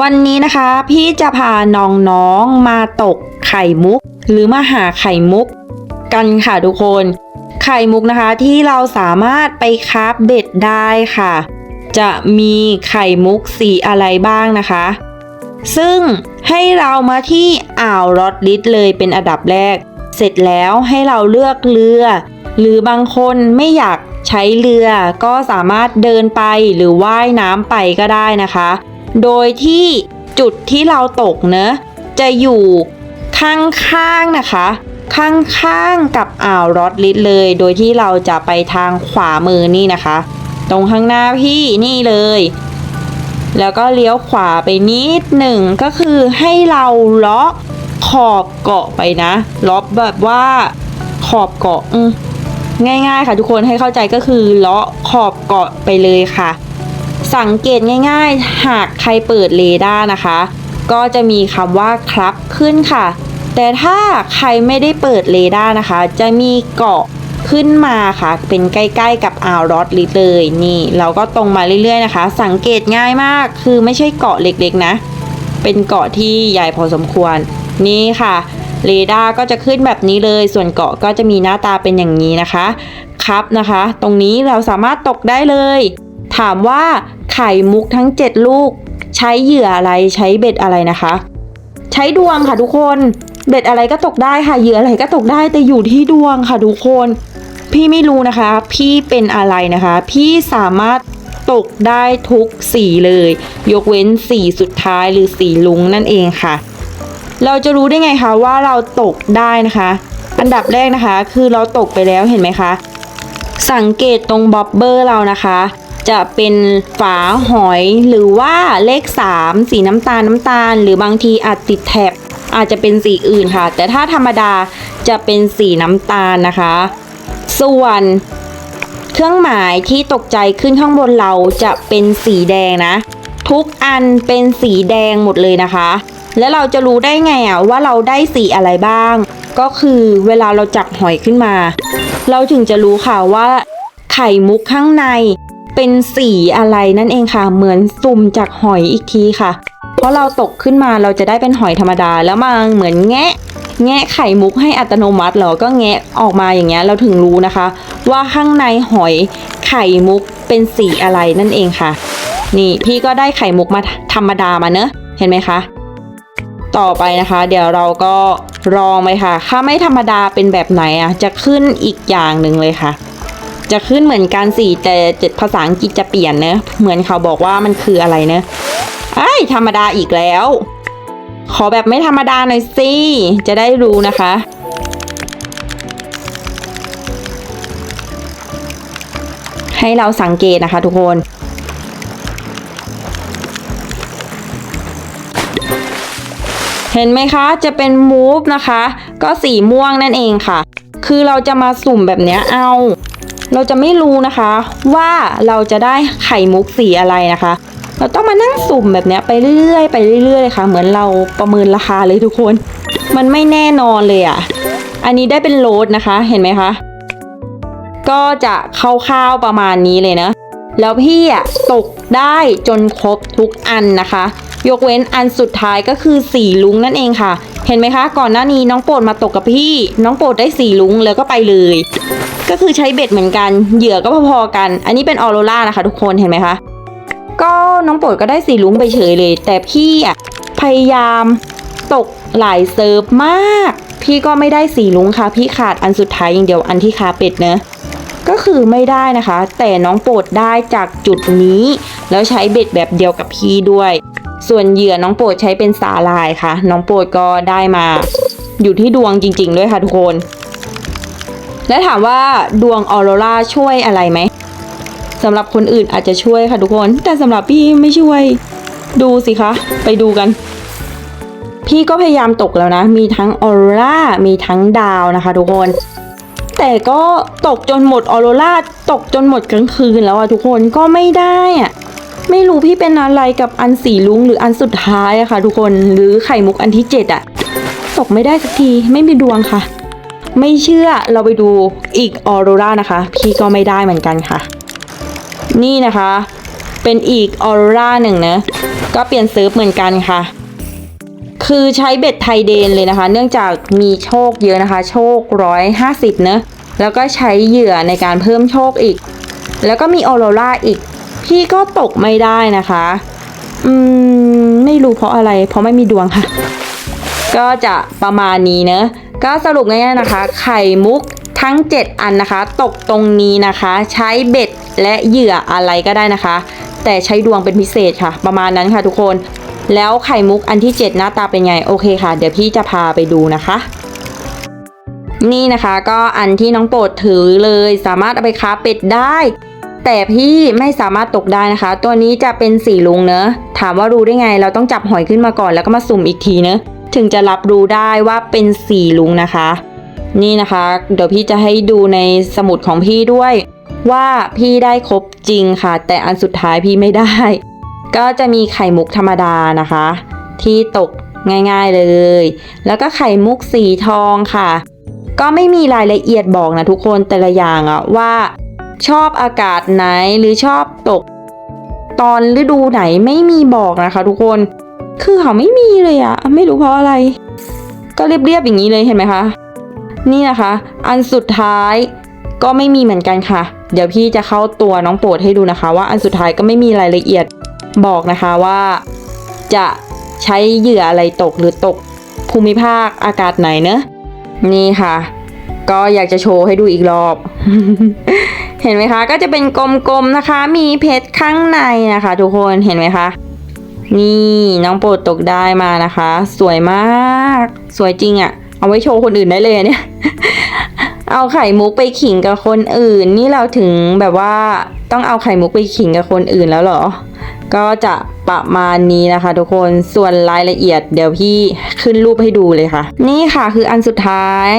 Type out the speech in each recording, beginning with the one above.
วันนี้นะคะพี่จะพาน้องๆมาตกไข่มุก หรือมาหาไข่มุก กันค่ะทุกคน ไข่มุกนะคะที่เราสามารถไปคาฟเบ็ดได้ค่ะ จะมีไข่มุกสีอะไรบ้างนะคะ ซึ่งให้เรามาที่อ่าวรอดลิสเลยเป็นอันดับแรก เสร็จแล้วให้เราเลือกเรือ หรือบางคนไม่อยากใช้เรือก็สามารถเดินไปหรือว่ายน้ำไปก็ได้นะคะ โดยที่จุดที่เราตกเนอะจะอยู่ข้างๆนะคะ ข้างๆกับอ่าวรอดลิสเลย โดยที่เราจะไปทางขวามือนี่นะคะ ตรงข้างหน้าพี่นี่เลย แล้วก็เลี้ยวขวาไปนิดหนึ่งก็คือให้เราเลาะขอบเกาะไปนะเลาะแบบว่าขอบเกาะง่ายๆค่ะทุกคนให้เข้าใจก็คือเลาะขอบเกาะไปเลยค่ะ สังเกตง่ายๆ หากใครเปิดเรดาร์นะคะ ก็จะมีคำว่าครับขึ้นค่ะ แต่ถ้าใครไม่ได้เปิดเรดาร์นะคะ จะมีเกาะขึ้นมาค่ะ เป็นใกล้ๆกับอ่าวรอดลิเลยนี่ เราก็ตรงมาเรื่อยๆนะคะ สังเกตง่ายมากคือไม่ใช่เกาะเล็กๆนะ เป็นเกาะที่ใหญ่พอสมควร นี่ค่ะเรดาร์ก็จะขึ้นแบบนี้เลย ส่วนเกาะก็จะมีหน้าตาเป็นอย่างนี้นะคะ ครับนะคะ ตรงนี้เราสามารถตกได้เลย ถามว่าไข่มุกทั้ง 7 ลูก ใช้เหยื่ออะไรใช้เบ็ดอะไรนะคะ ใช้ดวงค่ะทุกคนเบ็ดอะไรก็ตกได้ค่ะเหยื่ออะไรก็ตกได้แต่อยู่ที่ดวงค่ะทุกคน พี่ไม่รู้นะคะ พี่เป็นอะไรนะคะ พี่สามารถตกได้ทุกสีเลย ยกเว้นสีสุดท้ายหรือสีลุงนั่นเองค่ะ เราจะรู้ได้ไงคะว่าเราตกได้นะคะ อันดับแรกนะคะ คือเราตกไปแล้วเห็นไหมคะ สังเกตตรงบ็อบเบอร์เรานะคะ จะเป็นฝาหอยหรือว่าเลข 3 สีน้ำตาลน้ำตาล หรือบางทีอาจติดแถบอาจจะเป็นสีอื่นค่ะ แต่ถ้าธรรมดาจะเป็นสีน้ำตาลนะคะ ส่วนเครื่องหมายที่ตกใจขึ้นข้างบนเราจะเป็นสีแดงนะ ทุกอันเป็นสีแดงหมดเลยนะคะ แล้วเราจะรู้ได้ไงอะว่าเราได้สีอะไรบ้าง ก็คือเวลาเราจับหอยขึ้นมา เราถึงจะรู้ค่ะว่าไข่มุกข้างใน เป็นสีอะไรนั่นเองค่ะ เหมือนสุ่มจากหอยอีกทีค่ะ เพราะเราตกขึ้นมาเราจะได้เป็นหอยธรรมดาแล้วมาเหมือนแงะแงะไข่มุกให้อัตโนมัติหรอก็แงะออกมาอย่างเงี้ยเราถึงรู้นะคะ ว่าข้างในหอยไข่มุกเป็นสีอะไรนั่นเองค่ะ นี่พี่ก็ได้ไข่มุกมาธรรมดามาเนอะเห็นไหมคะ ต่อไปนะคะ เดี๋ยวเราก็ลองไปค่ะ ถ้าไม่ธรรมดาเป็นแบบไหนอะจะขึ้นอีกอย่างหนึ่งเลยค่ะ จะขึ้นเหมือนกันสิแต่เจ็ดภาษาอังกฤษจะเปลี่ยนเนอะเหมือนเขาบอกว่ามันคืออะไรเนอะไอ้ธรรมดาอีกแล้ว ขอแบบไม่ธรรมดาหน่อยสิ จะได้รู้นะคะให้เราสังเกตนะคะทุกคน เห็นไหมคะ จะเป็นมูฟนะคะ ก็สีม่วงนั่นเองค่ะ คือเราจะมาสุ่มแบบเนี้ยเอา เราจะไม่รู้นะคะว่าเราจะได้ไข่มุกสีอะไรนะคะ เราต้องมานั่งสุ่มแบบนี้ไปเรื่อยๆไปเรื่อยๆเลยค่ะ เหมือนเราประเมินราคาเลยทุกคน มันไม่แน่นอนเลยอะ่ะ อันนี้ได้เป็นโลดนะคะเห็นไหมคะ ก็จะคร่าวๆประมาณนี้เลยนะแล้วพี่อะตกได้จนครบทุกอันนะคะ ยกเว้นอันสุดท้ายก็คือสีลุงนั่นเองค่ะ เห็นไหมคะ ก่อนหน้านี้น้องโปรดมาตกกับพี่ น้องโปรดได้สีลุงแล้วก็ไปเลย ก็คือใช้เบ็ดเหมือนกัน เหยื่อก็พอๆกัน อันนี้เป็นออโรรานะคะ ทุกคนเห็นไหมคะ ก็น้องโปรดก็ได้สีลุ้งไปเฉยเลย แต่พี่อะพยายามตกหลายเซิร์ฟมาก พี่ก็ไม่ได้สีลุ้งค่ะ พี่ขาดอันสุดท้ายอย่างเดียวอันที่คาเป็ดเนอะก็คือไม่ได้นะคะ แต่น้องโปรดได้จากจุดนี้ แล้วใช้เบ็ดแบบเดียวกับพี่ด้วย ส่วนเหยื่อน้องโปรดใช้เป็นสาลายค่ะ น้องโปรดก็ได้มา อยู่ที่ดวงจริง ๆ ด้วยค่ะทุกคน และถามว่าดวงออโรราช่วยอะไรไหมสำหรับคนอื่นอาจจะช่วยค่ะทุกคน แต่สำหรับพี่ไม่ช่วย ดูสิคะ ไปดูกัน พี่ก็พยายามตกแล้วนะ มีทั้งออโรรามีทั้งดาวนะคะ ทุกคนแต่ก็ตกจนหมดออโรราตกจนหมดกลางคืนแล้วอะทุกคนก็ไม่ได้อะไม่รู้พี่เป็นอะไรกับอันสีลุงหรืออันสุดท้ายอะค่ะ ทุกคนหรือไข่มุกอันที่เจ็ดอะตกไม่ได้สักทีไม่มีดวงค่ะ ไม่เชื่อเราไปดูอีกออโรรานะคะ พี่ก็ไม่ได้เหมือนกันค่ะ นี่นะคะ เป็นอีกออโร่าหนึ่งนะก็เปลี่ยนเซิร์ฟเหมือนกันค่ะ คือใช้เบ็ดไทยเดนเลยนะคะ เนื่องจากมีโชคเยอะนะคะ โชคร้อยห้าสิบเนอะแล้วก็ใช้เหยื่อในการเพิ่มโชคอีก แล้วก็มีออโรราอีก พี่ก็ตกไม่ได้นะคะ อืม ไม่รู้เพราะอะไร เพราะไม่มีดวงค่ะ ก็จะประมาณนี้เนอะ ก็สรุปง่ายๆนะคะ ไข่มุกทั้ง 7 อันนะคะ ตกตรงนี้นะคะ ใช้เบ็ดและเหยื่ออะไรก็ได้นะคะ แต่ใช้ดวงเป็นพิเศษค่ะ ประมาณนั้นค่ะทุกคน แล้วไข่มุกอันที่ 7 หน้าตาเป็นไงโอเคค่ะ เดี๋ยวพี่จะพาไปดูนะคะนี่นะคะก็อันที่น้องโปรดถือเลยสามารถเอาไปค้าเป็ดได้ แต่พี่ไม่สามารถตกได้นะคะ ตัวนี้จะเป็นสีลุงเนอะถามว่ารู้ได้ไง เราต้องจับหอยขึ้นมาก่อนแล้วก็มาสุ่มอีกทีเนอะ ถึงจะรับรู้ได้ว่าเป็นสีลุงนะคะ นี่นะคะ เดี๋ยวพี่จะให้ดูในสมุดของพี่ด้วย ว่าพี่ได้ครบจริงค่ะ แต่อันสุดท้ายพี่ไม่ได้ ก็จะมีไข่มุกธรรมดานะคะ ที่ตกง่ายๆเลย แล้วก็ไข่มุกสีทองค่ะ ก็ไม่มีรายละเอียดบอกนะทุกคนแต่ละอย่างอะว่า ชอบอากาศไหนหรือชอบตก ตอนฤดูไหนไม่มีบอกนะคะ ทุกคน คือเขาไม่มีเลยอะไม่รู้เพราะอะไร ก็เรียบๆอย่างนี้เลยเห็นไหมคะ นี่นะคะ อันสุดท้ายก็ไม่มีเหมือนกันค่ะ เดี๋ยวพี่จะเข้าตัวน้องโปรดให้ดูนะคะ ว่าอันสุดท้ายก็ไม่มีรายละเอียดบอกนะคะว่า จะใช้เหยื่ออะไรตกหรือตกภูมิภาคอากาศไหนเนอะนี่ค่ะ ก็อยากจะโชว์ให้ดูอีกรอบ เห็นไหมคะ ก็จะเป็นกลมๆนะคะ มีเพชรข้างในนะคะ ทุกคนเห็นไหมคะ นี่น้องโปรดตกได้มานะคะ สวยมาก สวยจริงอะ่ะ เอาไว้โชว์คนอื่นได้เลยเนี่ย เอาไข่มุกไปขิงกับคนอื่น นี่เราถึงแบบว่าต้องเอาไข่มุกไปขิงกับคนอื่นแล้วเหรอ ก็จะประมาณนี้นะคะ ทุกคนส่วนรายละเอียดเดี๋ยวพี่ขึ้นรูปให้ดูเลยค่ะ นี่ค่ะคืออันสุดท้าย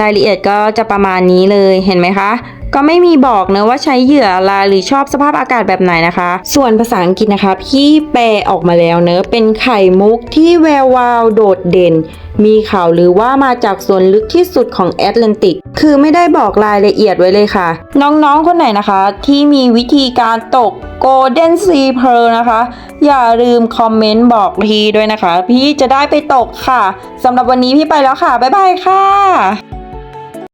รายละเอียดก็จะประมาณนี้เลยเห็นไหมคะ ก็ไม่มีบอกเนะว่าใช้เหยื่ออะไรหรือชอบสภาพอากาศแบบไหนนะคะ ส่วนภาษาอังกฤษนะคะพี่แปลออกมาแล้วเนอะเป็นไข่มุกที่แวววาวโดดเด่น มีข่าวหรือว่ามาจากส่วนลึกที่สุดของแอตแลนติก คือไม่ได้บอกรายละเอียดไว้เลยค่ะ น้องๆคนไหนนะคะ ที่มีวิธีการตก Golden Sea Pearl นะคะ อย่าลืมคอมเมนต์บอกพี่ด้วยนะคะ พี่จะได้ไปตกค่ะสำหรับวันนี้พี่ไปแล้วค่ะ บ๊ายบายค่ะ